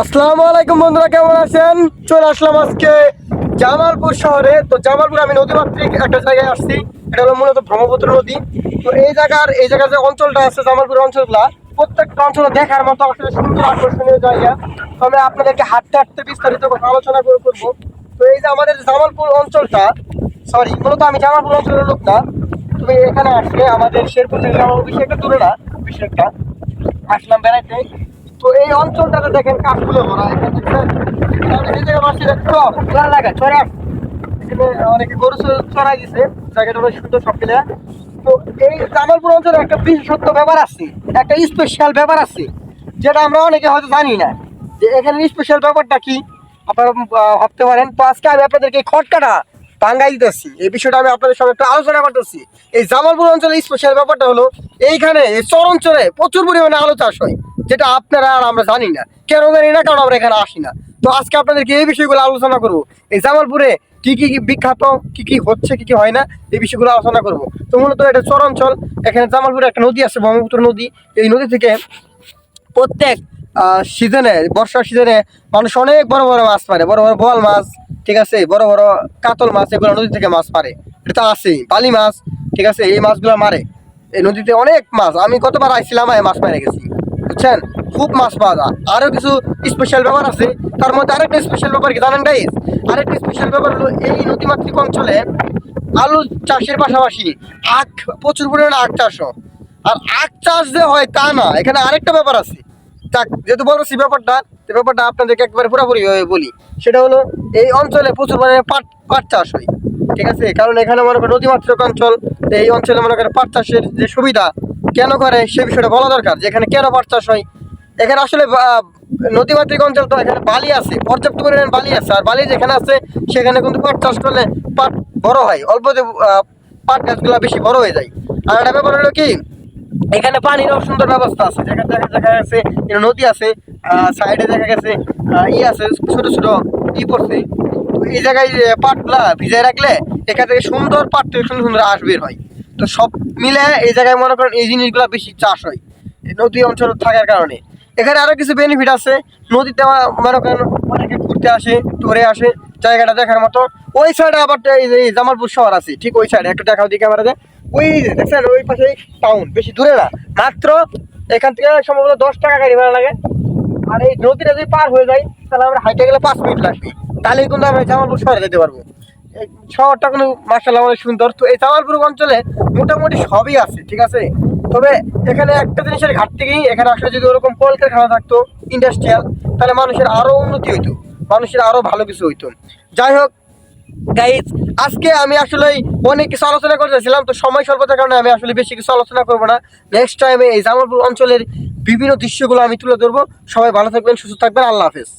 আসসালামু আলাইকুম বন্ধুরা, কেমন আছেন? চলে আসলাম আজকে জামালপুর শহরে। তো জামালপুর আমি নদীমাতৃক একটা জায়গায় আসছি, এটা হলো মূলত ব্রহ্মপুত্র নদী। তো এই জায়গার এই জায়গার যে অঞ্চলটা আছে, জামালপুর অঞ্চলগুলা, প্রত্যেকটা অঞ্চলে দেখার মতো আসলে সুন্দর আকর্ষণীয় জায়গা। তো আমি আপনাদেরকে হাঁটতে হাঁটতে বিস্তারিত আলোচনা করে করব। তো এই যে আমাদের জামালপুর অঞ্চলটা সরি মূলত আমি জামালপুর অঞ্চলের লোক না। তুমি এখানে আসলে আমাদের শেরপুর থেকে জামালপুর বেশি একটা দূরে না বেশি একটা আসলাম বেড়াইতে। তো এই অঞ্চলটাতে দেখেন কাঠগুলো ভরা। অনেকে গরু তো এই অঞ্চলে একটা বিশেষত্ব একটা স্পেশাল যেটা আমরা অনেকে হয়তো জানি না। যে এখানে স্পেশাল ব্যাপারটা কি? আপনারা ভাবতে পারেন। তো আজকে আমি আপনাদেরকে খটকাটা টাঙ্গাই দিতেছি এই বিষয়টা আমি আপনাদের সঙ্গে একটু আলোচনা করতেছি। এই জামালপুর অঞ্চলের স্পেশাল ব্যাপারটা হলো, এইখানে এই চর অঞ্চলে প্রচুর পরিমাণে আলু চাষ হয়, যেটা আপনারা আর আমরা জানি না। কেন জানি না, কারণ আমরা এখানে আসি না। তো আজকে আপনাদেরকে এই বিষয়গুলো আলোচনা করব। এই জামালপুরে কি কি বিখ্যাত, কি কি হচ্ছে, কি কি হয় না, এই বিষয়গুলো আলোচনা করব। তো মূলত এটা চর অঞ্চল এখানে জামালপুরে একটা নদী আছে, ব্রহ্মপুত্র নদী। এই নদী থেকে প্রত্যেক সিজনে, বর্ষার সিজনে মানুষ অনেক বড় বড় মাছ মারে, বড় বড় বোয়াল মাছ ঠিক আছে? বড় বড় কাতল মাছ এগুলো নদী থেকে মাছ মারে এটা তো আছেই, বালি মাছ, ঠিক আছে? এই মাছগুলো মারে। এই নদীতে অনেক মাছ, আমি কতবার আইছিলাম মাছ মারে গেছি। বুঝছেন? খুব মাছ পাওয়া যায়। আরও কিছু স্পেশাল ব্যাপার আছে, তার মধ্যে আরেকটা স্পেশাল ব্যাপার কি জানেন গাইজ আরেকটা স্পেশাল ব্যাপার হলো এই নদীমাতৃক অঞ্চলে আলু চাষের পাশাপাশি আখ, প্রচুর পরিমাণে আখ চাষ। আর আখ চাষ যে হয় তা না, এখানে আরেকটা ব্যাপার আছে। যাক যেহেতু বলছি ব্যাপারটা তো ব্যাপারটা আপনাদেরকে একবারে পুরোপুরি বলি। সেটা হলো, এই অঞ্চলে প্রচুর পরিমাণে পাট পাট চাষ হয়, ঠিক আছে? কারণ এখানে মনে করেন নদীমাতৃক অঞ্চল এই অঞ্চলে মনে করেন পাট চাষের যে সুবিধা কেন করে, সে বিষয়টা বলা দরকার যে এখানে কেন পাট চাষ হয়। এখানে আসলে নদীমাতৃক অঞ্চল তো এখানে বালি আছে, পর্যাপ্ত পরিমাণে বালি আছে, আর বালি যেখানে আছে, সেখানে কিন্তু পাট চাষ করলে পাট বড় হয়, অল্প যে পাট গাছগুলো বেশি বড় হয়ে যায়। আর একটা ব্যাপার হলো কি এখানে পানিরও সুন্দর ব্যবস্থা আছে। যেখানে দেখা দেখা গেছে নদী আছে সাইডে দেখা গেছে ই আছে, ছোট ছোট ই পড়ছে। এই জায়গায় পাটগুলা ভিজায় রাখলে এখান থেকে সুন্দর পাট সুন্দর সুন্দর আঁশ বের হয়। তো সব মিলে এই জায়গায় মনে করেন এই জিনিসগুলো বেশি চাষ হয় নদী অঞ্চল থাকার কারণে। এখানে আরও কিছু বেনিফিট আছে। নদীতে মনে করেন অনেকে ঘুরতে আসে ধরে আসে, জায়গাটা দেখার মতো। ওই সাইডে আবার এই জামালপুর শহর আছে, ঠিক ওই সাইডে একটু দেখাও দিকে ক্যামেরাতে। ওই দেখছেন ওই পাশে টাউন বেশি দূরে না। মাত্র এখান থেকে সম্ভবত দশ টাকা গাড়ি ভাড়া লাগে। আর এই নদীটা যদি পার হয়ে যায়, তাহলে আমরা হাইটে গেলে পাঁচ মিনিট লাগবে। তাহলে কিন্তু আমরা জামালপুর শহরে যেতে পারব। শহরটা কিন্তু মার্শাল্লাহ অনেক সুন্দর। তো এই জামালপুর অঞ্চলে মোটামুটি সবই আছে, ঠিক আছে? তবে এখানে একটা জিনিসের ঘাটতি কি? এখানে আসলে যদি ওরকম কলকারখানা থাকতো ইন্ডাস্ট্রিয়াল তাহলে মানুষের আরও উন্নতি হইতো। মানুষের আরও ভালো কিছু হইতো। যাই হোক গাইজ আজকে আমি আসলে অনেক কিছু আলোচনা করতেছিলাম তো সময় স্বল্পতার কারণে আমি আসলে বেশি কিছু আলোচনা করব না। নেক্সট টাইমে এই জামালপুর অঞ্চলের বিভিন্ন দৃশ্যগুলো আমি তুলে ধরবো। সবাই ভালো থাকবেন, সুস্থ থাকবেন, আল্লাহ হাফেজ।